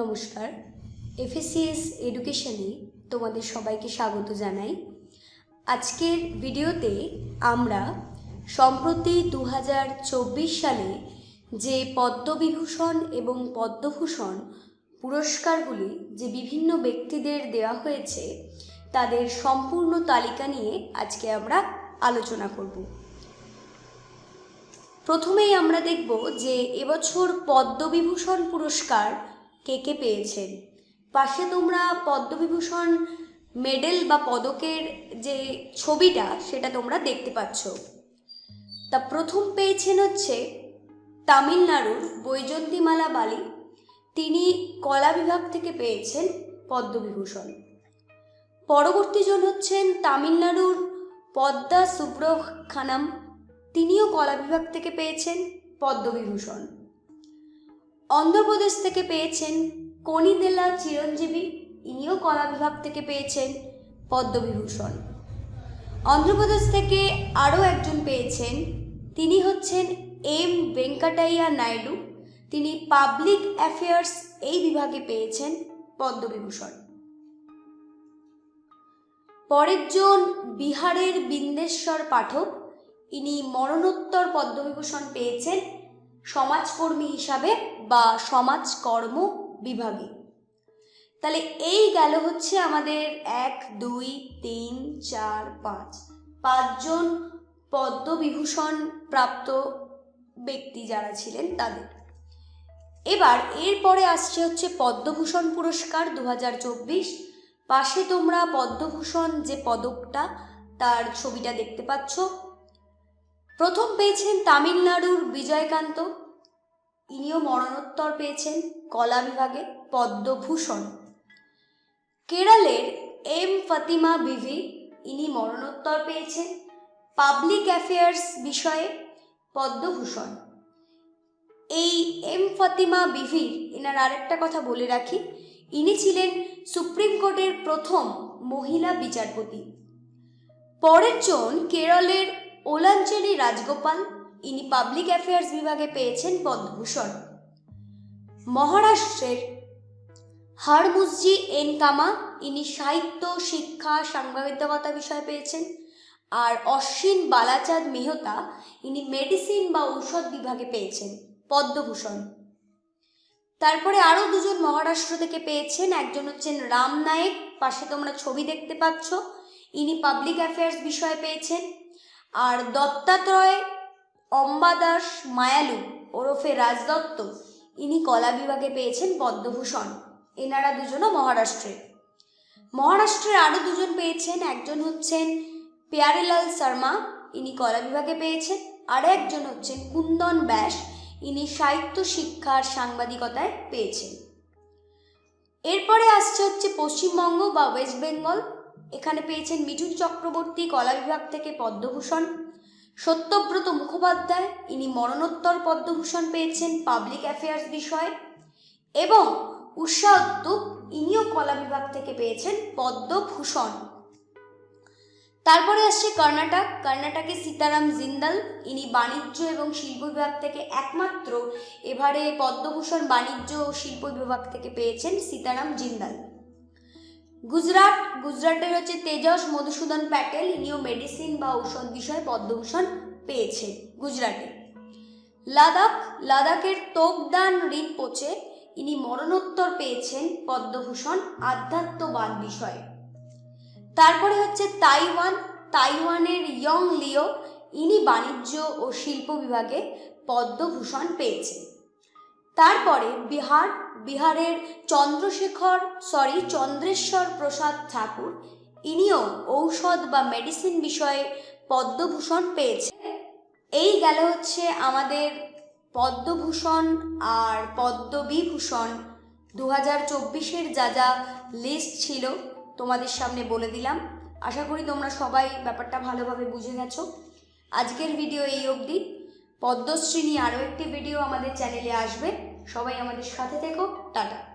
নমস্কার। এফএসিএস এডুকেশনে তোমাদের সবাইকে স্বাগত জানাই। আজকের ভিডিওতে আমরা সম্প্রতি দু হাজার চব্বিশ সালে যে পদ্মবিভূষণ এবং পদ্মভূষণ পুরস্কারগুলি যে বিভিন্ন ব্যক্তিদের দেওয়া হয়েছে, তাদের সম্পূর্ণ তালিকা নিয়ে আজকে আমরা আলোচনা করব। প্রথমেই আমরা দেখব যে এবছর পদ্মবিভূষণ পুরস্কার কে কে পেয়েছেন? পাশে তোমরা পদ্মবিভূষণ মেডেল বা পদকের যে ছবিটা, সেটা তোমরা দেখতে পাচ্ছ। তা প্রথম পেয়েছেন হচ্ছে তামিলনাড়ুর বৈজন্তীমালা বালি। তিনি কলা বিভাগ থেকে পেয়েছেন পদ্মবিভূষণ। পরবর্তী জন হচ্ছেন তামিলনাড়ুর পদ্মা সুব্রখানাম তিনিও কলা বিভাগ থেকে পেয়েছেন পদ্মবিভূষণ। অন্ধ্রপ্রদেশ থেকে পেয়েছেন কনিদেলা চিরঞ্জীবী, ইনিও কলা বিভাগ থেকে পেয়েছেন পদ্মবিভূষণ। অন্ধ্রপ্রদেশ থেকে আরও একজন পেয়েছেন, তিনি হচ্ছেন এম ভেঙ্কাটাইয়া নাইডু। তিনি পাবলিক অ্যাফেয়ার্স এই বিভাগে পেয়েছেন পদ্মবিভূষণ। পরের জন বিহারের বিন্দেশ্বর পাঠক, ইনি মরণোত্তর পদ্মবিভূষণ পেয়েছেন, সমাজকর্মী হিসাবে বা সমাজকর্ম বিভাগে। তাহলে এই গেল হচ্ছে আমাদের এক, দুই, তিন, চার, পাঁচ। পাঁচজন পদ্মবিভূষণ প্রাপ্ত ব্যক্তি যারা ছিলেন তাদের। এবার এরপরে আসছে হচ্ছে পদ্মভূষণ পুরস্কার দু হাজার চব্বিশ। পাশে তোমরা পদ্মভূষণ যে পদকটা, তার ছবিটা দেখতে পাচ্ছ। প্রথম পেয়েছেন তামিলনাড়ুর বিজয়কান্ত। ইনিও মরণোত্তর পেয়েছেন কলা বিভাগে পদ্মভূষণ। কেরলের এম ফাতিমা বিভি ইনি মরণোত্তর পেয়েছেন পাবলিক অ্যাফেয়ার্স বিষয়ে পদ্মভূষণ। এই এম ফাতিমা বিভির এনার আরেকটা কথা বলে রাখি, ইনি ছিলেন সুপ্রিম কোর্টের প্রথম মহিলা বিচারপতি। পরের জন কেরলের ওলাঞ্চলি রাজগোপাল ইনি পাবলিক অ্যাফেয়ার্স বিভাগে পেয়েছেন পদ্মভূষণ। মহারাষ্ট্রের হারমুসজি এন কামা, ইনি সাহিত্য, শিক্ষা, সাংবাদিকতা বিষয়ে পেয়েছেন। আর অশ্বিন বালাচাঁদ মেহতা, ইনি মেডিসিন বা ঔষধ বিভাগে পেয়েছেন পদ্মভূষণ। তারপরে আরও দুজন মহারাষ্ট্র থেকে পেয়েছেন। একজন হচ্ছেন রাম নায়েক, পাশে তোমরা ছবি দেখতে পাচ্ছ। ইনি পাবলিক অ্যাফেয়ার্স বিষয়ে পেয়েছেন। আর দত্তাত্রয় অম্বাদাস মায়ালু ওরফে রাজদত্ত, ইনি কলা বিভাগে পেয়েছেন পদ্মভূষণ। এনারা দুজনও মহারাষ্ট্রে মহারাষ্ট্রের আরও দুজন পেয়েছেন, একজন হচ্ছেন পেয়ারেলাল শর্মা, ইনি কলা বিভাগে পেয়েছেন, আর একজন হচ্ছেন কুন্দন ব্যাস, ইনি সাহিত্য শিক্ষার সাংবাদিকতায় পেয়েছেন। এরপরে আসছে হচ্ছে পশ্চিমবঙ্গ বা ওয়েস্ট বেঙ্গল। এখানে পেয়েছেন মিঠুন চক্রবর্তী কলা বিভাগ থেকে পদ্মভূষণ সত্যব্রত মুখোপাধ্যায়, ইনি মরণোত্তর পদ্মভূষণ পেয়েছেন পাবলিক অ্যাফেয়ার্স বিষয়ে এবং উষা ইনিও কলা বিভাগ থেকে পেয়েছেন পদ্মভূষণ। তারপরে আসছে কর্ণাটক। কর্ণাটকে সীতারাম জিন্দাল, ইনি বাণিজ্য এবং শিল্প বিভাগ থেকে একমাত্র এবারে পদ্মভূষণ বাণিজ্য ও শিল্প বিভাগ থেকে পেয়েছেন সীতারাম জিন্দাল। গুজরাট, গুজরাটের হচ্ছে তেজস, মধুসূদন প্যাটেল, ইনিও মেডিসিন বা ঔষধ বিষয়ে পদ্মভূষণ পেয়েছে গুজরাটে। লাদাখ, লাদাখের তোপদান রিনপোচে ইনি মরণোত্তর পেয়েছেন পদ্মভূষণ আধ্যাত্মবাদ বিষয়ে। তারপরে হচ্ছে তাইওয়ান, তাইওয়ানের ইয়ং লিও, ইনি বাণিজ্য ও শিল্প বিভাগে পদ্মভূষণ পেয়েছেন। তারপরে বিহার, বিহারের চন্দ্রশেখর সরি চন্দ্রেশ্বর প্রসাদ ঠাকুর, ইনিও ঔষধ বা মেডিসিন বিষয়ে পদ্মভূষণ পেয়েছে। এই গেল হচ্ছে আমাদের পদ্মভূষণ আর পদ্মবিভূষণ। দু হাজার চব্বিশের যা যা লিস্ট ছিল তোমাদের সামনে বলে দিলাম। আশা করি তোমরা সবাই ব্যাপারটা ভালোভাবে বুঝে গেছো। আজকের ভিডিও এই অবধি। পদ্মশ্রী নিয়ে আরও একটি ভিডিও আমাদের চ্যানেলে আসবে। সবাই আমাদের সাথে থেকো। টাটা।